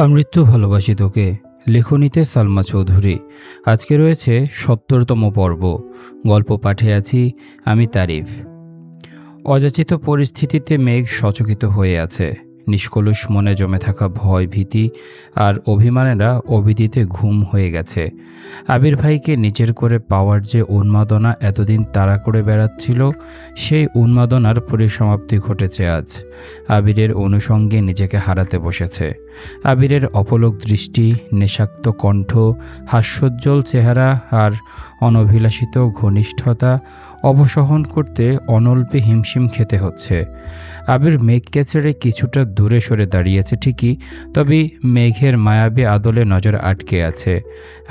আমৃত্যু ভালোবাসি তোকে, লেখনীতে সালমা চৌধুরী। আজকে রয়েছে সত্তরতম পর্ব। গল্প পাঠে আছি আমি তারিফ। অযাচিত পরিস্থিতিতে মেঘ সচকিত হয়ে আছে। নিষ্কলুষ মনে জমে থাকা ভয় ভীতি আর অভিমানেরা অবিদিতে ঘুম হয়ে গেছে। আবির ভাইকে নিজের করে পাওয়ার যে উন্মাদনা এতদিন তাড়া করে বেড়াচ্ছিল, সেই উন্মাদনার পরিসমাপ্তি ঘটেছে আজ। আবিরের অনুষঙ্গে নিজেকে হারাতে বসেছে। আবিরের অপলক দৃষ্টি, নেশাক্ত কণ্ঠ, হাস্যোজ্জ্বল চেহারা আর অনভিলাষিত ঘনিষ্ঠতা অবসহন করতে অনল্পে হিমশিম খেতে হচ্ছে। আবির মেঘকে ছেড়ে কিছুটা দূরে সরে দাঁড়িয়েছে ঠিকই, তবে মেঘের মায়াবী আদলে নজর আটকে আছে।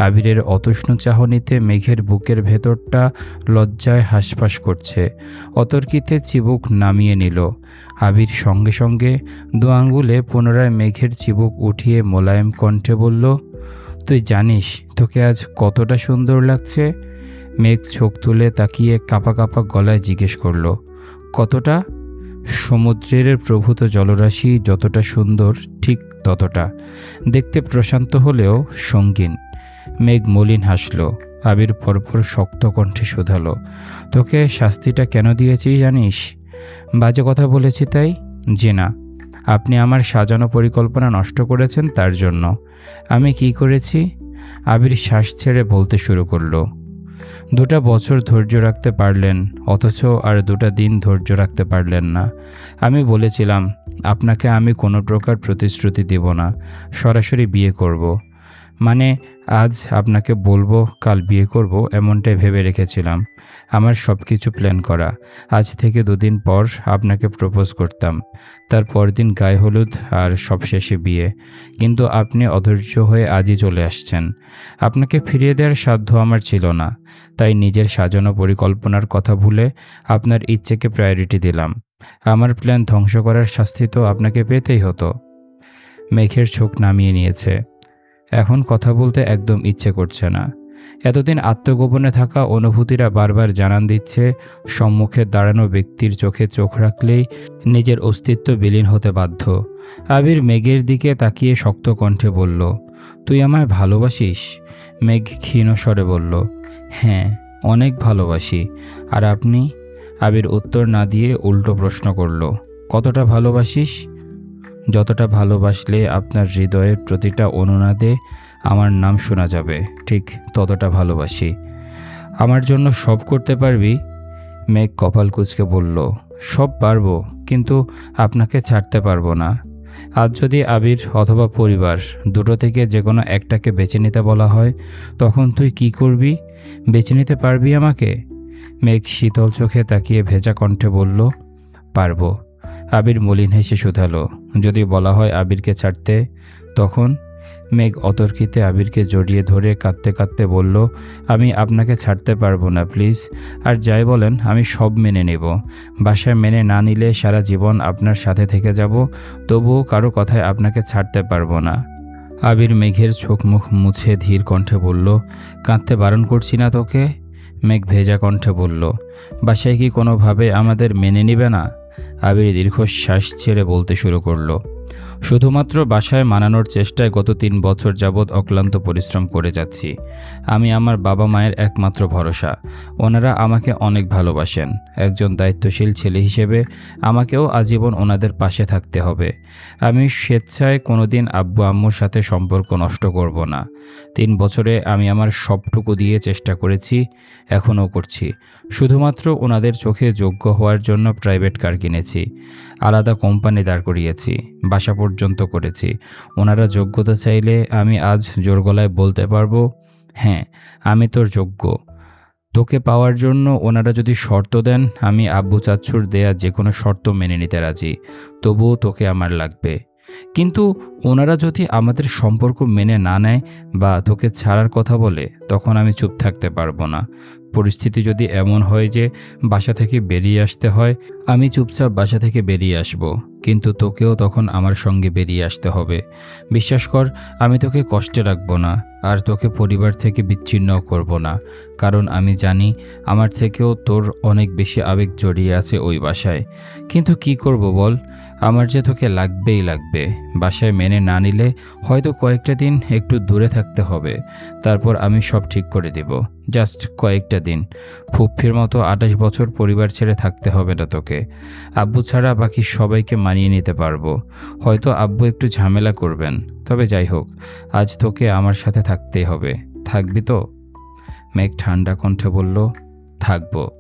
আবিরের অতষ্ণ চাহনিতে মেঘের বুকের ভেতরটা লজ্জায় হাসফাস করছে। অতর্কিতে চিবুক নামিয়ে নিল। আবির সঙ্গে সঙ্গে দু আঙ্গুলে পুনরায় মেঘের চিবুক উঠিয়ে মোলায়েম কণ্ঠে বলল, তুই জানিস তোকে আজ কতটা সুন্দর লাগছে? মেঘ চোখ তুলে তাকিয়ে কাপা কাপা গলায় জিজ্ঞেস করল, কতটা? সমুদ্রের প্রভূত জলরাশি যতটা সুন্দর, ঠিক ততটা। দেখতে প্রশান্ত হলেও সঙ্গীন। মেঘ মলিন হাসল, আবির পরপর শক্ত কণ্ঠে শোধালো, তোকে শাস্তিটা কেন দিয়েছি জানিস? বাজে কথা বলেছি তাই? যে না। আপনি আমার সাজানো পরিকল্পনা নষ্ট করেছেন তার জন্য। আমি কি করেছি? আবির শ্বাস ছেড়ে বলতে শুরু করল দুটা বছর ধৈর্য রাখতে পারলেন, অথচ আর দুটা দিন ধৈর্য রাখতে পারলেন না আমি বলেছিলাম, আপনাকে আমি কোনো প্রকার প্রতিশ্রুতি দেব না, সরাসরি বিয়ে করব। মানে আজ আপনাকে বলব, কাল বিয়ে করব, এমনটাই ভেবে রেখেছিলাম। আমার সব কিছু প্ল্যান করা। আজ থেকে দুদিন পর আপনাকে প্রপোজ করতাম। তার পরদিন গায়ে হলুদ আর সবশেষে বিয়ে। কিন্তু আপনি অধৈর্য হয়ে আজই চলে আসছেন। আপনাকে ফিরিয়ে দেওয়ার সাধ্য আমার ছিল না। তাই নিজের সাজানো পরিকল্পনার কথা ভুলে আপনার ইচ্ছেকে প্রায়োরিটি দিলাম। আমার প্ল্যান ধ্বংস করার শাস্তি তো আপনাকে পেতেই হতো। মেঘের চোখ নামিয়ে নিয়েছে। এখন কথা বলতে একদম ইচ্ছে করছে না। এতদিন আত্মগোপনে থাকা অনুভূতিরা বারবার জানান দিচ্ছে, সম্মুখে দাঁড়ানো ব্যক্তির চোখে চোখ রাখলেই নিজের অস্তিত্ব বিলীন হতে বাধ্য। আবির মেঘের দিকে তাকিয়ে শক্ত কণ্ঠে বলল, তুই আমায় ভালোবাসিস? মেঘ ক্ষীণ স্বরে বলল হ্যাঁ অনেক ভালোবাসি। আর আপনি? আবির উত্তর না দিয়ে উল্টো প্রশ্ন করল, কতটা ভালোবাসিস? যতটা ভালোবাসলে আপনার হৃদয়ের প্রতিটা অনুনাদে আমার নাম শোনা যাবে, ঠিক ততটা ভালোবাসি। আমার জন্য সব করতে পারবি? মেঘ কপাল কুচকে বলল, সব পারব, কিন্তু আপনাকে ছাড়তে পারব না। আজ যদি আবির অথবা পরিবার দুটো থেকে যে কোনো একটাকে বেছে নিতে বলা হয়, তখন তুই কি করবি? বেছে নিতে পারবি আমাকে? মেঘ শীতল চোখে তাকিয়ে ভেজা কণ্ঠে বলল, পারব। আবির মলিন হেসে শুধালো। যদি বলা হয় আবিরকে ছাড়তে, তখন মেঘ অতর্কিতে আবিরকে জড়িয়ে ধরে কাঁদতে কাঁদতে বলল, আমি আপনাকে ছাড়তে পারব না, প্লিজ। আর যাই বলেন, আমি সব মেনে নেব। বাসায় মেনে না নিলে সারা জীবন আপনার সাথে থেকে যাব, তবুও কারও কথায় আপনাকে ছাড়তে পারব না। আবির মেঘের চোখ মুখ মুছে ধীর কণ্ঠে বলল, কাঁদতে বারণ করছি না তোকে? মেঘ ভেজা কণ্ঠে বলল, বাসায় কি কোনোভাবে আমাদের মেনে নিবে না? আবির দীর্ঘশ্বাস ছেড়ে বলতে শুরু করল। শুধুমাত্র বাসায় মানানোর চেষ্টায় গত তিন বছর যাবৎ অক্লান্ত পরিশ্রম করে যাচ্ছি। আমি আমার বাবা মায়ের একমাত্র ভরসা। ওনারা আমাকে অনেক ভালোবাসেন। একজন দায়িত্বশীল ছেলে হিসেবে আমাকেও আজীবন ওনাদের পাশে থাকতে হবে। আমি স্বেচ্ছায় কোনোদিন আব্বু আম্মুর সাথে সম্পর্ক নষ্ট করব না। তিন বছরে আমি আমার সবটুকু দিয়ে চেষ্টা করেছি, এখনও করছি। শুধুমাত্র ওনাদের চোখে যোগ্য হওয়ার জন্য প্রাইভেট কার কিনেছি। আলাদা কোম্পানি দাঁড় করিয়েছি। বাসা পর্যন্ত করেছি। ওনারা যোগ্যতা চাইলে আমি আজ জোর গলায় বলতে পারব হ্যাঁ আমি তোর যোগ্য। তোকে পাওয়ার জন্য ওনারা যদি শর্ত দেন, আমি আব্বু চাচ্ছুর দেয়া যে কোনো শর্ত মেনে নিতে রাজি। তবুও তোকে আমার লাগবে। কিন্তু ওনারা যদি আমাদের সম্পর্ক মেনে না নেয় বা তোকে ছাড়ার কথা বলে, তখন আমি চুপ থাকতে পারব না। পরিস্থিতি যদি এমন হয় যে বাসা থেকে বেরিয়ে আসতে হয়, আমি চুপচাপ বাসা থেকে বেরিয়ে আসব। কিন্তু তোকেও তখন আমার সঙ্গে বেরিয়ে আসতে হবে। বিশ্বাস কর, আমি তোকে কষ্টে রাখব না, আর তোকে পরিবার থেকে বিচ্ছিন্ন করব না। কারণ আমি জানি, আমার থেকেও তোর অনেক বেশি আবেগ জড়িয়ে আছে ওই বাসায়। কিন্তু কি করব বল? আমার যে তোকে লাগবেই লাগবে, বাসায় মেনে না নিলে হয়তো কয়েকটা দিন একটু দূরে থাকতে হবে। তারপর আমি সব ঠিক করে দিব। জাস্ট কয়েকটা দিন। ফুপ্ফির মতো আঠাশ বছর পরিবার ছেড়ে থাকতে হবে না তোকে। আব্বু ছাড়া বাকি সবাইকে মানিয়ে নিতে পারব। হয়তো আব্বু একটু ঝামেলা করবেন। তবে যাই হোক, আজ তোকে আমার সাথে থাকতেই হবে। থাকবি তো? মেঘ ঠান্ডা কণ্ঠে বলল, থাকব।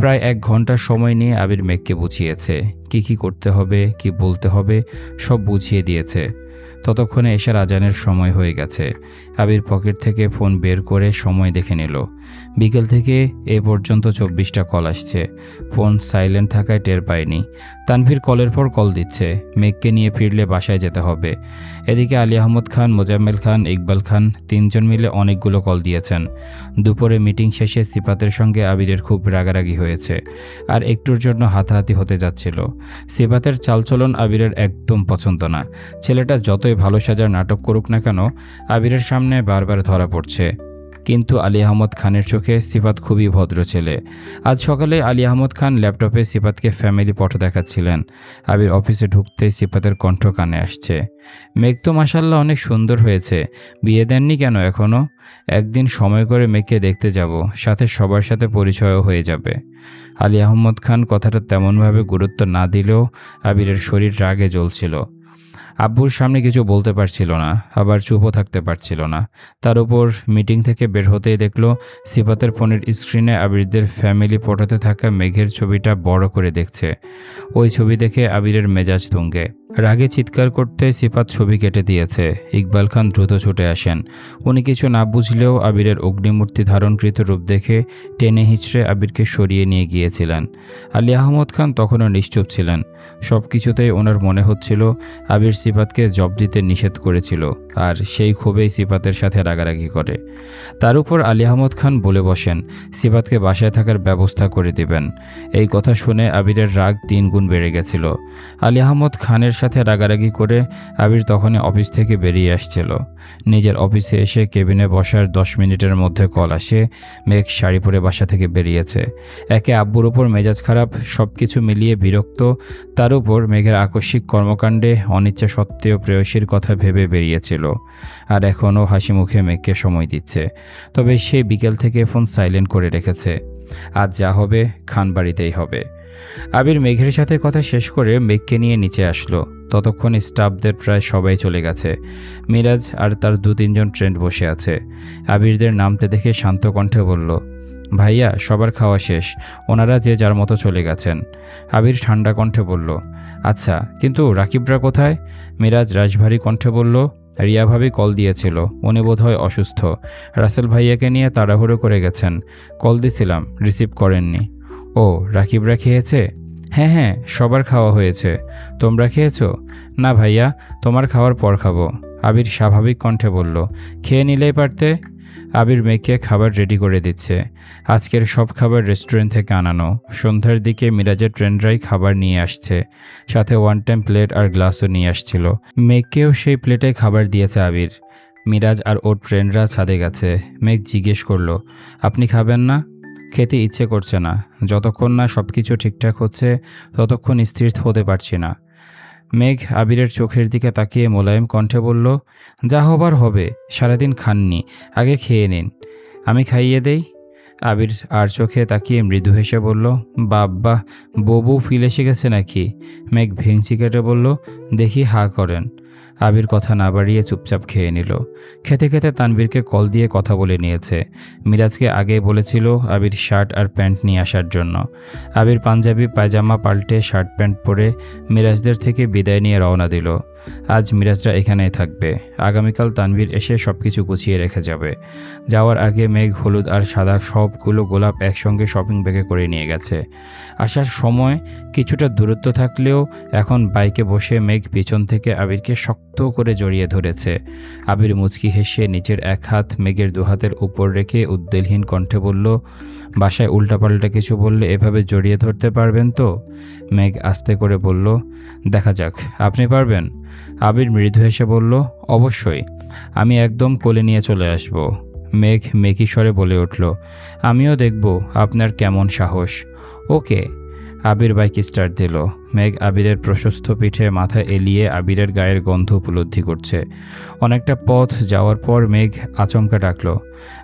প্রায় এক ঘণ্টা সময় নিয়ে আবির মেঘকে বুঝিয়েছে, কি কি করতে হবে, কি বলতে হবে, সব বুঝিয়ে দিয়েছে। ততক্ষণে এশার আজানের সময় হয়ে গেছে। আবির পকেট থেকে ফোন বের করে সময় দেখে নিল। বিকেল থেকে এ পর্যন্ত চব্বিশটা কল আসছে। ফোন সাইলেন্ট থাকায় টের পায়নি। তানভীর কলের পর কল দিচ্ছে। মেঘকে নিয়ে ফিরলে বাসায় যেতে হবে। এদিকে আলী আহমদ খান, মোজাম্মেল খান, ইকবাল খান তিনজন মিলে অনেকগুলো কল দিয়েছেন। দুপুরে মিটিং শেষে সিপাতের সঙ্গে আবিরের খুব রাগারাগি হয়েছে আর একটুর জন্য হাতাহাতি হতে যাচ্ছিল। সিপাতের চালচলন আবিরের একদম পছন্দ না। ছেলেটা যতই ভালো সাজার নাটক করুক না কেন, আবিরের সামনে বারবার ধরা পড়ছে। কিন্তু আলী আহমদ খানের চোখে সিফাত খুবই ভদ্র ছেলে। আজ সকালে আলী আহমদ খান ল্যাপটপে সিফাতকে ফ্যামিলি ফটো দেখাচ্ছিলেন। আবির অফিসে ঢুকতেই সিফাতের কণ্ঠ কানে আসছে। মেঘ তো মাসাল্লাহ অনেক সুন্দর হয়েছে। বিয়ে দেননি কেন এখনও একদিন সময় করে মেঘকে দেখতে যাব, সাথে সবার সাথে পরিচয়ও হয়ে যাবে। আলী আহমদ খান কথাটা তেমনভাবে গুরুত্ব না দিলেও আবিরের শরীর রাগে জ্বলছিল। আব্বুর সামনে কিছু বলতে পারছিল না, আবার চুপও থাকতে পারছিল না। তার উপর মিটিং থেকে বের হতেই দেখল সিফাতের ফোনের স্ক্রিনে আবিরদের ফ্যামিলি ফটোতে থাকা মেঘের ছবিটা বড় করে দেখছে। ওই ছবি দেখে আবিরের মেজাজ তুঙ্গে। রাগে চিৎকার করতে সিফাত ছবি কেটে দিয়েছে। ইকবাল খান দ্রুত ছুটে আসেন। উনি কিছু না বুঝলেও আবিরের অগ্নিমূর্তি ধারণকৃত রূপ দেখে টেনে হিচড়ে আবিরকে সরিয়ে নিয়ে গিয়েছিলেন। আলী আহমদ খান তখনও নিশ্চুপ ছিলেন। সব কিছুতেই ওনার মনে হচ্ছিল, আবির সিফাতকে জব দিতে নিষেধ করেছিল। আর সেই ক্ষোভেই সিফাতের সাথে রাগারাগি করে। তার উপর আলী আহমদ খান বলে বসেন, সিফাতকে বাসায় থাকার ব্যবস্থা করে দিবেন। এই কথা শুনে আবিরের রাগ তিন গুণ বেড়ে গেছিল। আলী আহমদ খানের সাথে রাগারাগি করে আবির তখনই অফিস থেকে বেরিয়ে আসছিল। নিজের অফিসে এসে কেবিনে বসার দশ মিনিটের মধ্যে কল আসে, মেঘ শাড়ি পরে বাসা থেকে বেরিয়েছে। একে আব্বুর ওপর মেজাজ খারাপ সব কিছু মিলিয়ে বিরক্ত, তার উপর মেঘের আকস্মিক কর্মকাণ্ডে অনিচ্ছা সত্ত্বেও প্রেয়সীর কথা ভেবে বেরিয়েছিল। আর এখনও হাসি মুখে মেঘকে সময় দিচ্ছে। তবে সে বিকেল থেকে ফোন সাইলেন্ট করে রেখেছে। আজ যা হবে, খান বাড়িতেই হবে। আবির মেঘের সাথে কথা শেষ করে মেঘকে নিয়ে নিচে আসলো। ততক্ষণ স্টাফদের প্রায় সবাই চলে গেছে। মিরাজ আর তার দু তিনজন ট্রেন্ড বসে আছে। আবিরদের নামতে দেখে শান্ত কণ্ঠে বলল, ভাইয়া, সবার খাওয়া শেষ। ওনারা যে যার মতো চলে গেছেন। আবির ঠান্ডা কণ্ঠে বলল আচ্ছা কিন্তু রাকিবরা কোথায়? মিরাজ রাজভারী কণ্ঠে বলল রিয়া ভাবি কল দিয়েছিল উনি বোধহয় অসুস্থ। রাসেল ভাইয়াকে নিয়ে তাড়াহুড়ো করে গেছেন। কল দিছিলাম, রিসিভ করেননি। ও, রাকিবরা খেয়েছে? হ্যাঁ হ্যাঁ সবার খাওয়া হয়েছে। তোমরা খেয়েছো? না ভাইয়া, তোমার খাওয়ার পর খাব। আবির স্বাভাবিক কণ্ঠে বলল, খেয়ে নিলেই পারতে? আবির মেয়েকে খাবার রেডি করে দিচ্ছে। আজকের সব খাবার রেস্টুরেন্ট থেকে আনানো। সন্ধ্যার দিকে মিরাজের ট্রেন্ডরাই খাবার নিয়ে আসছে। সাথে ওয়ান টাইম প্লেট আর গ্লাসও নিয়ে আসছিল। মেঘকেও সেই প্লেটে খাবার দিয়েছে আবির। মিরাজ আর ওর ট্রেন্ডরা ছাদে গেছে। মেঘ জিজ্ঞেস করল, আপনি খাবেন না? খেতে ইচ্ছে করছে না। যতক্ষণ না সব কিছু ঠিকঠাক হচ্ছে, ততক্ষণ স্থির হতে পারছি না। মেঘ আবিরের চোখের দিকে তাকিয়ে মোলায়েম কণ্ঠে বলল, যা হবার হবে, সারাদিন খাননি, আগে খেয়ে নিন। আমি খাইয়ে দেই? আবির আর চোখে তাকিয়ে মৃদু হেসে বলল, বাব্বা, ববু ফিলে শিখেছে নাকি? মেঘ ভেংচি কেটে বলল, দেখি হা করেন। আবির কথা না বাড়িয়ে চুপচাপ খেয়ে নিল। খেতে খেতে তানবীরকে কল দিয়ে কথা বলে নিয়েছে। মিরাজকে আগে বলেছিল আবির শার্ট আর প্যান্ট নিয়ে আসার জন্য। আবির পাঞ্জাবি, পায়জামা পাল্টে শার্ট প্যান্ট পরে মিরাজদের থেকে বিদায় নিয়ে রওনা দিল। আজ মিরাজরা এখানেই থাকবে। আগামীকাল তানভীর এসে সব কিছু গুছিয়ে রেখে যাবে। যাওয়ার আগে মেঘ, হলুদ আর সাদা সবগুলো গোলাপ একসঙ্গে শপিং ব্যাগে করে নিয়ে গেছে। আসার সময় কিছুটা দূরত্ব থাকলেও এখন বাইকে বসে মেঘ পিছন থেকে আবিরকে শক্ত করে জড়িয়ে ধরেছে। আবির মুচকি হেসে নিচের এক হাত মেঘের দুহাতের উপর রেখে উদ্দেলহীন কণ্ঠে বলল, বাসায় উল্টাপাল্টা কিছু বললে এভাবে জড়িয়ে ধরতে পারবেন তো? মেঘ আস্তে করে বলল, দেখা যাক, আপনি পারবেন? আবির মৃদু হেসে বলল, অবশ্যই, আমি একদম কোলে নিয়ে চলে আসব। মেঘ মেঘি স্বরে বলে উঠল, আমিও দেখব আপনার কেমন সাহস। ওকে আবির বাইক স্টার্ট দিল। মেঘ আবিরের প্রশস্ত পিঠে মাথা এলিয়ে আবিরের গায়ের গন্ধ উপলব্ধি করছে। অনেকটা পথ যাওয়ার পর মেঘ আচমকা ডাকল,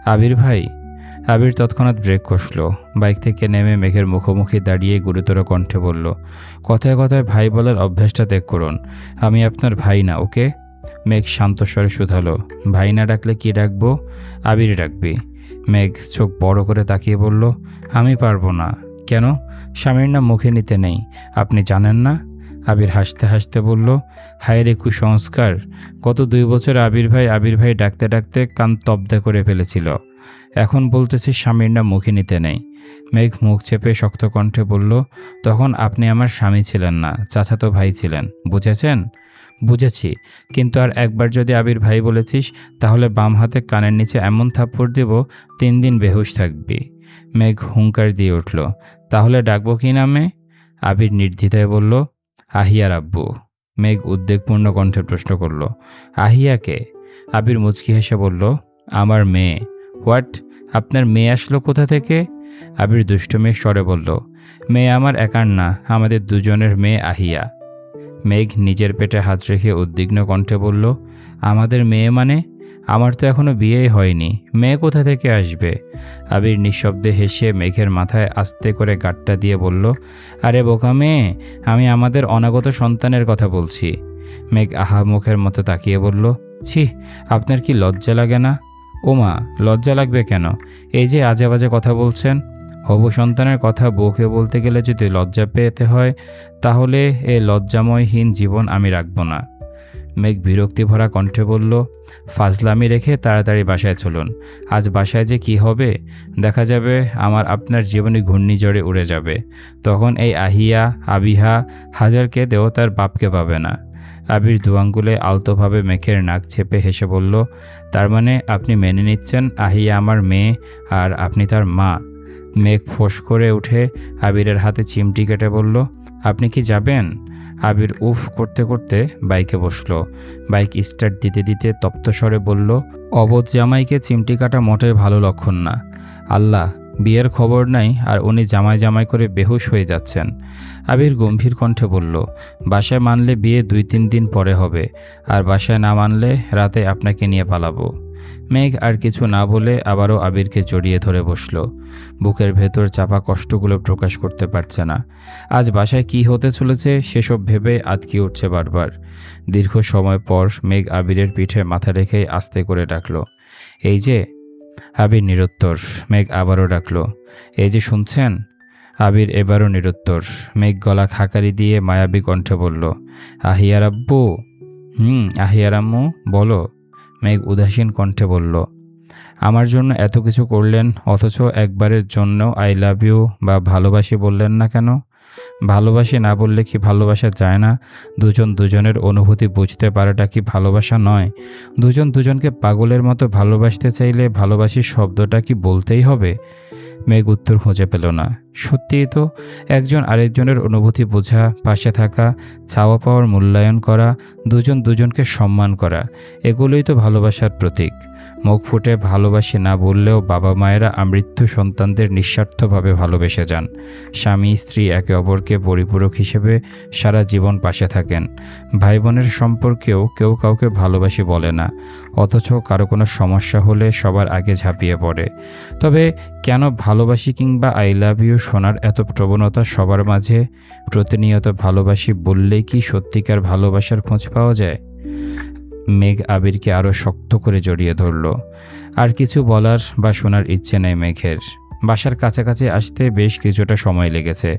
আবির ভাই? আবির তৎক্ষণাৎ ব্রেক কষল, বাইক থেকে নেমে মেঘের মুখোমুখি দাঁড়িয়ে গুরুতর কণ্ঠে বলল, কথায় কথায় ভাই বলার অভ্যাসটা ত্যাগ করুন। আমি আপনার ভাই না, ওকে? মেঘ শান্ত স্বরে শুধালো, ভাই না ডাকলে কি ডাকবো? আবির ডাকবি। মেঘ চোখ বড় করে তাকিয়ে বলল, আমি পারব না। কেন? স্বামীর নাম মুখে নিতে নেই। আপনি জানেন না? আবির হাসতে হাসতে বলল হায় রে কুসংস্কার! গত দুই বছর আবির ভাই আবির ভাই ডাকতে ডাকতে কান তব্দা করে ফেলেছিল। এখন বলতেছি স্বামীর নাম মুখে নিতে নেই। মেঘ মুখ চেপে শক্ত কণ্ঠে বলল, তখন আপনি আমার স্বামী ছিলেন না, চাচাতো ভাই ছিলেন, বুঝেছেন? বুঝেছি, কিন্তু আর একবার যদি আবির ভাই বলেছিস, তাহলে বাম হাতে কানের নিচে এমন থাপ্পড় দেব, তিন দিন বেহুশ থাকবি। মেঘ হুঙ্কার দিয়ে উঠল। তাহলে ডাকবো কি নামে? আবির নির্দ্বিধায় বলল, আহিয়ার আব্বু। মেঘ উদ্বেগপূর্ণ কণ্ঠে প্রশ্ন করল আহিয়াকে আবির মুচকি হেসে বলল, আমার মেয়ে। হোয়াট? আপনার মেয়ে আসলো কোথা থেকে? আবির দুষ্টমের স্বরে বলল, মেয়ে আমার একার না, আমাদের দুজনের মেয়ে আহিয়া। মেঘ নিজের পেটে হাত রেখে উদ্বিগ্ন কণ্ঠে বলল, আমাদের মেয়ে মানে? আমার তো এখনও বিয়েই হয়নি, মেয়ে কোথা থেকে আসবে? আবির নিঃশব্দে হেসে মেঘের মাথায় আস্তে করে গাট্টা দিয়ে বলল, আরে বোকা মেয়ে, আমি আমাদের অনাগত সন্তানের কথা বলছি। মেঘ আহা মুখের মতো তাকিয়ে বলল, ছি, আপনার কি লজ্জা লাগে না? ওমা, লজ্জা লাগবে কেন? এই যে আজে বাজে কথা বলছেন, হবু সন্তানের কথা বউকে বলতে গেলে যদি লজ্জা পেতে হয়, তাহলে এ লজ্জাময়হীন জীবন আমি রাখব না। মেঘ বিরক্তি ভরা কণ্ঠে বলল, ফাজলামি রেখে তাড়াতাড়ি বাসায় চলুন। আজ বাসায় যে কি হবে, দেখা যাবে আমার আপনার জীবনে ঘূর্ণিঝড়ে উড়ে যাবে। তখন এই আহিয়া, আবিহা, হাজারকে দেও তার বাপকে পাবে না। আবির দুয়াঙ্গুলে আলতোভাবে মেঘের নাক চেপে হেসে বলল, তার মানে আপনি মেনে নিচ্ছেন আহিয়া আমার মেয়ে আর আপনি তার মা? মেঘ ফোঁস করে উঠে আবিরের হাতে চিমটি কেটে বলল, আপনি কি যাবেন? আবির উফ করতে করতে বাইকে বসল। বাইক স্টার্ট দিতে দিতে তপ্তস্বরে বলল, অবধ জামাইকে চিমটি কাটা মোটের ভালো লক্ষণ না। আল্লাহ, বিয়ের খবর নাই আর উনি জামাই জামাই করে বেহুশ হয়ে যাচ্ছেন। আবির গম্ভীর কণ্ঠে বলল, বাসায় মানলে বিয়ে দুই তিন দিন পরে হবে, আর বাসায় না মানলে রাতে আপনাকে নিয়ে পালাবো। মেঘ আর কিছু না বলে আবারও আবিরকে জড়িয়ে ধরে বসল। বুকের ভেতর চাপা কষ্টগুলো প্রকাশ করতে পারছে না। আজ বাসায় কি হতে চলেছে সেসব ভেবে আতকি উঠছে বারবার। দীর্ঘ সময় পর মেঘ আবিরের পিঠে মাথা রেখেই আস্তে করে ডাকলো। এই যে, আবির নিরুত্তর, মেঘ আবারও ডাকলো। এই যে শুনছেন? আবির এবারও নিরুত্তর। মেঘ গলা খাকারি দিয়ে মায়াবী কণ্ঠে বলল, আহিয়ার আব্বু? হুম, আহিয়ার আম্মু, বলো। মেঘ উদাসীন কণ্ঠে বলল, আমার জন্য এত কিছু করলেন, অথচ একবারের জন্য আই লাভ ইউ বা ভালোবাসি বললেন না কেন? ভালোবাসি না বললে কি ভালোবাসা যায় না? দুজন দুজনের অনুভূতি বুঝতে পারাটা কি ভালোবাসা নয়? দুজন দুজনকে পাগলের মতো ভালোবাসতে চাইলে ভালোবাসি শব্দটা কি বলতেই হবে? মেঘ উত্তর খুঁজে পেল না। সত্যিই তো, একজন আরেকজনের অনুভূতি বোঝা, পাশে থাকা, চাওয়া পাওয়ার মূল্যায়ন করা, দুজন দুজনকে সম্মান করা, এগুলোই তো ভালোবাসার প্রতীক। মুখ ফুটে ভালোবাসি না বললেও বাবা মায়েরা আমৃত্যু সন্তানদের নিঃস্বার্থভাবে ভালোবেসে যান। স্বামী, স্ত্রী একে অপরকে পরিপূরক হিসেবে সারা জীবন পাশে থাকেন। ভাই বোনের সম্পর্কেও কেউ কাউকে ভালোবাসি বলে না, অথচ কারও কোনো সমস্যা হলে সবার আগে ঝাঁপিয়ে পড়ে। তবে কেন ভালোবাসি কিংবা আই লাভ ইউ শোনার এত প্রবণতা সবার মাঝে? প্রতিনিয়ত ভালোবাসি বললেই কি সত্যিকার ভালোবাসার খোঁজ পাওয়া যায়? মেঘ আবিরকে আরও শক্ত করে জড়িয়ে ধরল। আর কিছু বলার বা শোনার ইচ্ছে নেই মেঘের। বাসার কাছাকাছি আসতে বেশ কিছুটা সময় লেগেছে।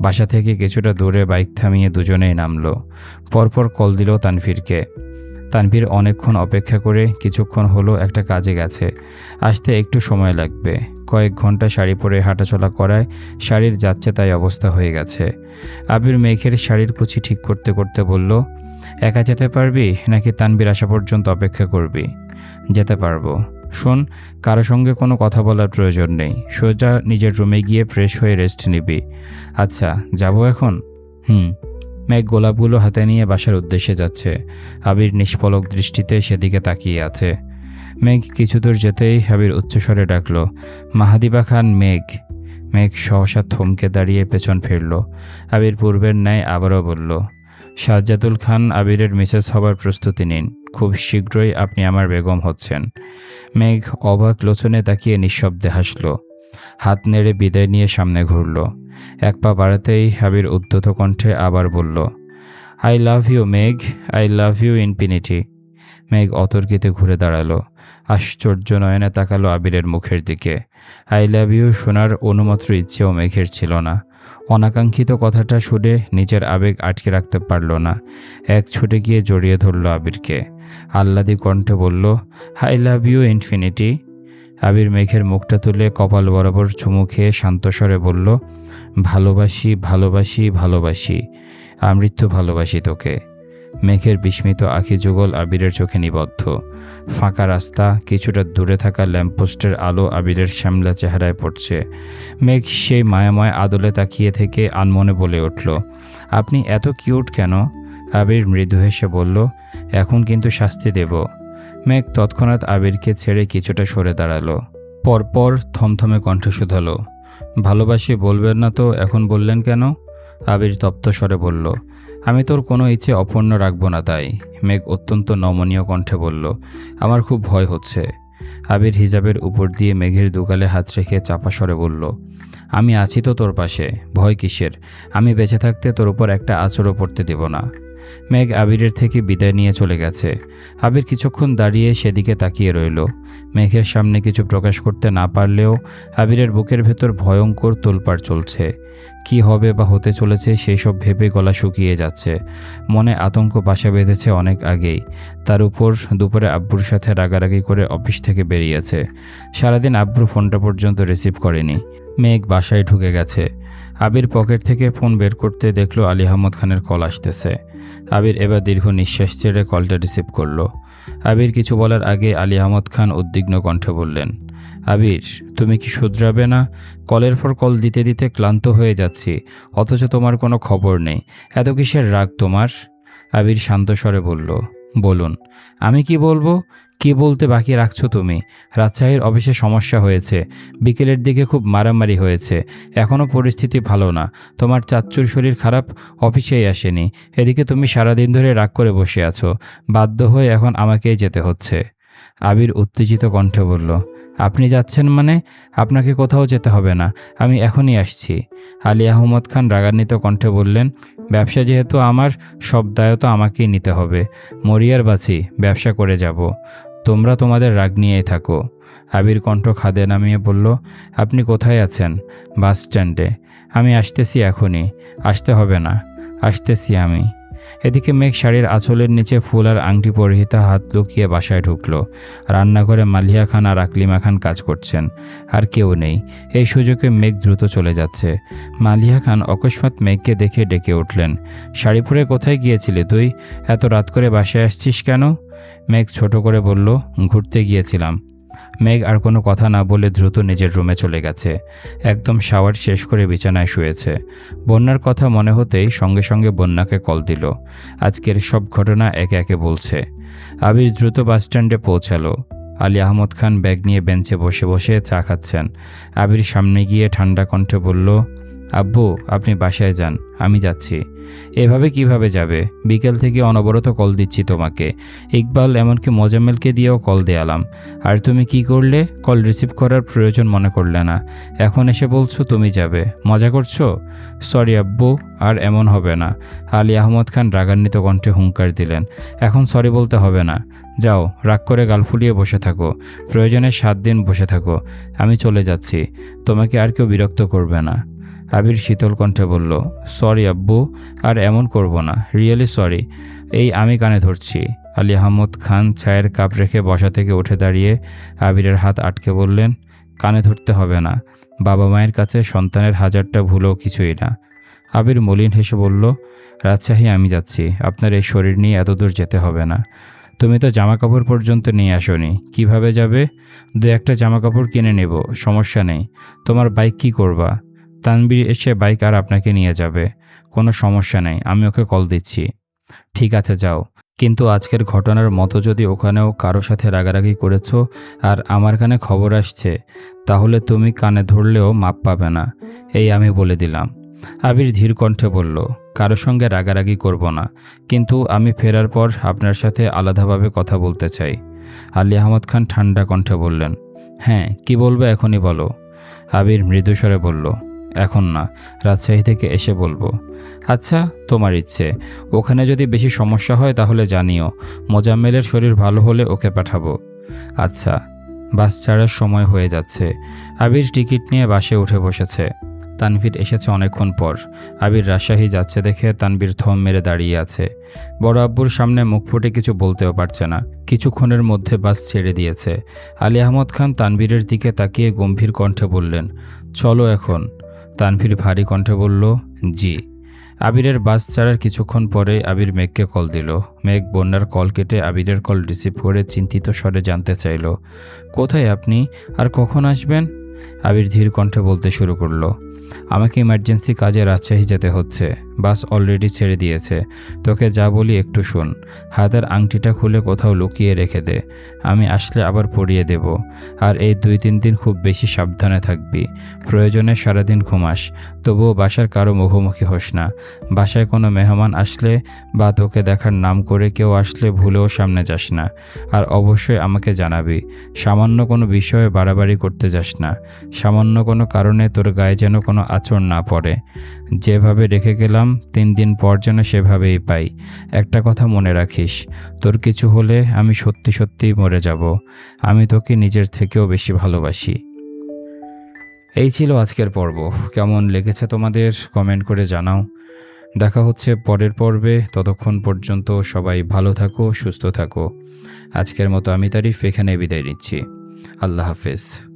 বাসা থেকে কিছুটা দূরে বাইক থামিয়ে দুজনেই নামলো। পরপর কল দিল তানভীরকে। তানভীর অনেকক্ষণ অপেক্ষা করে কিছুক্ষণ হলো একটা কাজে গেছে। আসতে একটু সময় লাগবে। কয়েক ঘণ্টা শাড়ি পরে হাঁটাচলা করায় শাড়ির যাচ্ছে তাই অবস্থা হয়ে গেছে। আবির মেঘের শাড়ির কুচি ঠিক করতে করতে বলল একা যেতে পারবি নাকি তানবির আসা পর্যন্ত অপেক্ষা করবি? যেতে পারব। শোন, কারও সঙ্গে কোনো কথা বলার প্রয়োজন নেই। সোজা নিজের রুমে গিয়ে ফ্রেশ হয়ে রেস্ট নিবি। আচ্ছা যাব এখন? হুম। মেঘ গোলাপগুলো হাতে নিয়ে বাসার উদ্দেশ্যে যাচ্ছে। আবির নিষ্পলক দৃষ্টিতে সেদিকে তাকিয়ে আছে। মেঘ কিছু দূর যেতেই আবির উচ্চস্বরে ডাকল, মাহাদিবা খান, মেঘ। মেঘ সহসা থমকে দাঁড়িয়ে পেছন ফিরল। আবির পূর্বের ন্যায় আবারও বলল সাজ্জাদুল খান আবিরের মিসেস হবার প্রস্তুতি নিন। খুব শীঘ্রই আপনি আমার বেগম হচ্ছেন। মেঘ অবাক লোচনে তাকিয়ে নিঃশব্দে হাসল। হাত নেড়ে বিদায় নিয়ে সামনে ঘুরল। এক পা বাড়াতেই আবির উদ্ধত কণ্ঠে আবার বলল I love you Megh. I love you infinity Megh অতর্কিতে ঘুরে দাঁড়াল। আশ্চর্য নয়নে তাকালো আবিরের মুখের দিকে। আই লাভ ইউ শোনার অনুমাত্র ইচ্ছেও মেঘের ছিল না। অনাকাঙ্ক্ষিত কথাটা শুনে নিজের আবেগ আটকে রাখতে পারল না। এক ছুটে গিয়ে জড়িয়ে ধরল আবিরকে। আহ্লাদি কণ্ঠে বলল I love you infinity Abir মেঘের মুখটা তুলে কপাল বরাবর চুমু খেয়ে শান্তস্বরে বলল, ভালোবাসি ভালোবাসি ভালোবাসি। আমৃত্যু ভালোবাসি তোকে। মেঘের বিস্মিত আখি যুগল আবিরের চোখে নিবদ্ধ। ফাঁকা রাস্তা, কিছুটা দূরে থাকা ল্যাম্পপোস্টের আলো আবিরের শ্যামলা চেহারায় পড়ছে। মেঘ সেই মায়াময় আদলে তাকিয়ে থেকে আনমনে বলে উঠল, আপনি এত কিউট কেন? আবির মৃদু হেসে বলল, এখন কিন্তু শাস্তি দেব। মেঘ তৎক্ষণাৎ আবিরকে ছেড়ে কিছুটা সরে দাঁড়াল। পরপর থমথমে কণ্ঠ শুধালো, ভালোবাসি বলবেন না তো, এখন বললেন কেন? আবির তপ্ত স্বরে বলল আমি তোর কোনো ইচ্ছে অপূর্ণ রাখব না, তাই। মেঘ অত্যন্ত নমনীয় কণ্ঠে বলল, আমার খুব ভয় হচ্ছে। আবির হিজাবের উপর দিয়ে মেঘের দুগালে হাত রেখে চাপা স্বরে বলল, আমি আছি তো তোর পাশে, ভয় কিসের? আমি বেঁচে থাকতে তোর উপর একটা আচরও পড়তে দেব না। মেঘ আবিরের থেকে বিদায় নিয়ে চলে গেছে। আবির কিছুক্ষণ দাঁড়িয়ে সেদিকে তাকিয়ে রইল। মেঘের সামনে কিছু প্রকাশ করতে না পারলেও আবিরের বুকের ভেতর ভয়ঙ্কর তোলপাড় চলছে। কি হবে বা হতে চলেছে সেই সব ভেবে গলা শুকিয়ে যাচ্ছে। মনে আতঙ্ক বাসা বেঁধেছে অনেক আগেই। তার উপর দুপুরে আব্বুর সাথে রাগারাগি করে অফিস থেকে বেরিয়েছে। সারাদিন আব্বুর ফোনটা পর্যন্ত রিসিভ করেনি। মেঘ বাসায় ঢুকে গেছে। আবির পকেট থেকে ফোন বের করতে দেখল আলী আহমদ খানের কল আসতেছে। আবির এবার দীর্ঘ নিঃশ্বাস ছেড়ে কলটা রিসিভ করল। আবির কিছু বলার আগে আলী আহমদ খান উদ্বিগ্ন কণ্ঠে বললেন, আবির, তুমি কি শুধরাবে না? কলের পর কল দিতে দিতে ক্লান্ত হয়ে যাচ্ছি, অথচ তোমার কোনো খবর নেই। এত কিসের রাগ তোমার? আবির শান্ত স্বরে বলল বলুন, আমি কি বলব? কি বলতে বাকি রাখছো তুমি? রাজশাহীর অফিসে সমস্যা হয়েছে। বিকেলের দিকে খুব মারামারি হয়েছে। এখনও পরিস্থিতি ভালো না। তোমার চাচ্চুর শরীর খারাপ, অফিসেই আসেনি। এদিকে তুমি সারাদিন ধরে রাগ করে বসে আছো। বাধ্য হয়ে এখন আমাকেই যেতে হচ্ছে। আবির উত্তেজিত কণ্ঠে বলল আপনি যাচ্ছেন মানে আপনাকে কোথাও যেতে হবে না, আমি এখনই আসছি। আলী আহমদ খান রাগান্বিত কণ্ঠে বললেন, ব্যবসা যেহেতু আমার, সব দায়ও তো আমাকেই নিতে হবে। মরিয়ার বাঁচি ব্যবসা করে যাব। তোমরা তোমাদের রাগ নিয়েই থাকো। আবির কণ্ঠ খাদে নামিয়ে বলল, আপনি কোথায় আছেন? বাস স্ট্যান্ডে আমি আসতেছি এখনই। আসতে হবে না। আসতেছি আমি। এদিকে মেঘ শাড়ির আঁচলের নিচে ফুল আর আংটি পরিহিতা হাত লুকিয়ে বাসায় ঢুকলো। রান্নাঘরে মালিয়া খান আর আকলিমা খান কাজ করছেন। আর কেউ নেই। এই সুযোগে মেঘ দ্রুত চলে যাচ্ছে। মালিয়া খান অকস্মাৎ মেঘকে দেখে ডেকে উঠলেন। শাড়ি পরে কোথায় গিয়েছিলে তুই? এত রাত করে বাসায় আসছিস কেন? মেঘ ছোট করে বলল, ঘুরতে গিয়েছিলাম। মেঘ আর কোনো কথা না বলে দ্রুত নিজের রুমে চলে গেছে। একদম শাওয়ার শেষ করে বিছানায় শুয়েছে। বন্যার কথা মনে হতেই সঙ্গে সঙ্গে বন্যাকে কল দিল। আজকের সব ঘটনা একে একে বলছে। আবির দ্রুত বাসস্ট্যান্ডে পৌঁছালো। আলী আহমদ খান ব্যাগ নিয়ে বেঞ্চে বসে বসে চা খাচ্ছেন। আবির সামনে গিয়ে ঠান্ডা কণ্ঠে বলল আব্বু, আপনি বাসায় যান, আমি যাচ্ছি। এভাবে কীভাবে যাবে? বিকেল থেকে অনবরত কল দিচ্ছি তোমাকে। ইকবাল এমনকি মোজাম্মেলকে দিয়েও কল দেয়ালাম। আর তুমি কি করলে? কল রিসিভ করার প্রয়োজন মনে করলে না। এখন এসে বলছো তুমি যাবে। মজা করছ? সরি আব্বু, আর এমন হবে না। আলী আহমদ খান রাগান্বিত কণ্ঠে হুঙ্কার দিলেন। এখন সরি বলতে হবে না। যাও, রাগ করে গাল ফুলিয়ে বসে থাকো। প্রয়োজনে সাত দিন বসে থাকো। আমি চলে যাচ্ছি। তোমাকে আর কেউ বিরক্ত করবে না। আবির শীতল কণ্ঠে বলল, সরি আব্বু, আর এমন করব না। Really sorry. এই আমি কানে ধরছি। আলী আহমদ খান চায়ের কাপ রেখে বসা থেকে উঠে দাঁড়িয়ে আবিরের হাত আটকে বললেন, কানে ধরতে হবে না। বাবা মায়ের কাছে সন্তানের হাজারটা ভুলও কিছুই না। আবির মলিন হেসে বলল, রাজশাহী আমি যাচ্ছি। আপনার এই শরীর নিয়ে এতদূর যেতে হবে না। তুমি তো জামা কাপড় পর্যন্ত নিয়ে আসোনি। কীভাবে যাবে? দু একটা জামা কাপড় কিনে নেব, সমস্যা নেই। তোমার বাইক কি করবা? তানবীর এসে বাইক আর আপনাকে নিয়ে যাবে। কোনো সমস্যা নেই, আমি ওকে কল দিচ্ছি। ঠিক আছে, যাও। কিন্তু আজকের ঘটনার মতো যদি ওখানেও কারও সাথে রাগারাগি করেছ আর আমার কানে খবর আসছে, তাহলে তুমি কানে ধরলেও মাপ পাবে না, এই আমি বলে দিলাম। আবির ধীর কণ্ঠে বলল, কারও সঙ্গে রাগারাগি করব না, কিন্তু আমি ফেরার পর আপনার সাথে আলাদাভাবে কথা বলতে চাই। আলী আহমদ খান ঠান্ডা কণ্ঠে বললেন হ্যাঁ কি বলবে এখনই বলো। আবির মৃদুস্বরে বলল এখন না, রাজশাহী থেকে এসে বলব। আচ্ছা তোমার ইচ্ছে। ওখানে যদি বেশি সমস্যা হয় তাহলে জানিও, মোজাম্মেলের শরীর ভালো হলে ওকে পাঠাবো। আচ্ছা বাস ছাড়ার সময় হয়ে যাচ্ছে। আবির টিকিট নিয়ে বাসে উঠে বসেছে। তানভীর এসেছে অনেকক্ষণ পর। আবির রাজশাহী যাচ্ছে দেখে তানভীর থম মেরে দাঁড়িয়ে আছে। বড় আব্বুর সামনে মুখ ফুটে কিছু বলতেও পারছে না। কিছুক্ষণের মধ্যে বাস ছেড়ে দিয়েছে। আলী আহমদ খান তানভীরের দিকে তাকিয়ে গম্ভীর কণ্ঠে বললেন, চলো এখন। তানভীর ভারী কণ্ঠে বলল, জি। আবিরের বাস ছাড়ার কিছুক্ষণ পরে আবির মেঘকে কল দিল। মেঘ বন্যার কল কেটে আবিরের কল রিসিভ করে চিন্তিত স্বরে জানতে চাইল, কোথায় আপনি? আর কখন আসবেন? আবির ধীর কণ্ঠে বলতে শুরু করল, আমাকে ইমার্জেন্সি কাজে রাজশাহী যেতে হচ্ছে। বাস অলরেডি ছেড়ে দিয়েছে। তোকে যা বলি একটু শোন। হাতের আংটিটা খুলে কোথাও লুকিয়ে রেখে দে। আমি আসলে আবার পরিয়ে দেব। আর এই দুই তিন দিন খুব বেশি সাবধানে থাকবি। প্রয়োজনে সারাদিন ঘুমাস। তবুও বাসার কারও মুখোমুখি হোস না। বাসায় কোনো মেহমান আসলে বা তোকে দেখার নাম করে কেউ আসলে ভুলেও সামনে যাস না। আর অবশ্যই আমাকে জানাবি, সামান্য কোনো বিষয়ে বাড়াবাড়ি করতে যাস না। সামান্য কোনো কারণে তোর গায়ে যেন কোনো আচরণ না পড়ে। যেভাবে রেখে গেলাম তিন দিন পর যেন সেভাবেই পাই। একটা কথা মনে রাখিস, তোর কিছু হলে আমি সত্যি সত্যিই মরে যাব। আমি তোকে নিজের থেকেও বেশি ভালোবাসি। এই ছিল আজকের পর্ব। কেমন লেগেছে তোমাদের কমেন্ট করে জানাও। দেখা হচ্ছে পরের পর্বে। ততক্ষণ পর্যন্ত সবাই ভালো থাকো, সুস্থ থাকো। আজকের মতো আমি তারিফ এখানে বিদায় নিচ্ছি। আল্লাহ হাফেজ।